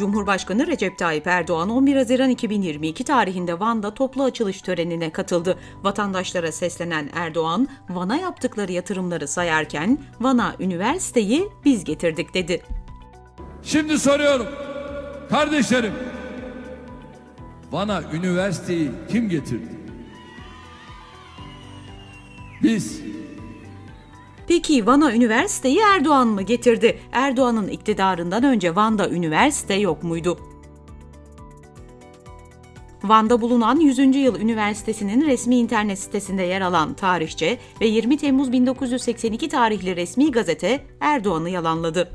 Cumhurbaşkanı Recep Tayyip Erdoğan 11 Haziran 2022 tarihinde Van'da toplu açılış törenine katıldı. Vatandaşlara seslenen Erdoğan, Van'a yaptıkları yatırımları sayarken Van'a üniversiteyi biz getirdik dedi. Şimdi soruyorum. Kardeşlerim. Bana üniversiteyi kim getirdi? Biz. Peki Van'a üniversiteyi Erdoğan mı getirdi? Erdoğan'ın iktidarından önce Van'da üniversite yok muydu? Van'da bulunan 100. Yıl Üniversitesi'nin resmi internet sitesinde yer alan tarihçe ve 20 Temmuz 1982 tarihli resmi gazete Erdoğan'ı yalanladı.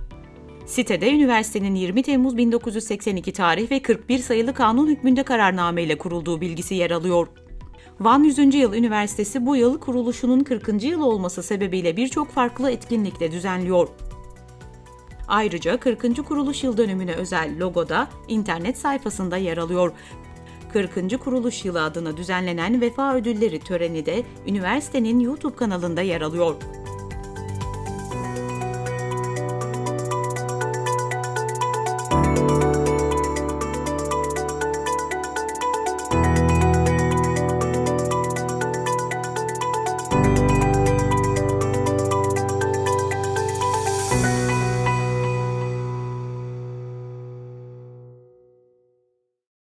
Sitede üniversitenin 20 Temmuz 1982 tarih ve 41 sayılı kanun hükmünde kararnameyle kurulduğu bilgisi yer alıyor. Van 100. Yıl Üniversitesi bu yıl kuruluşunun 40. yılı olması sebebiyle birçok farklı etkinlikle düzenliyor. Ayrıca 40. kuruluş yıl dönümüne özel logoda internet sayfasında yer alıyor. 40. kuruluş yılı adına düzenlenen vefa ödülleri töreni de üniversitenin YouTube kanalında yer alıyor.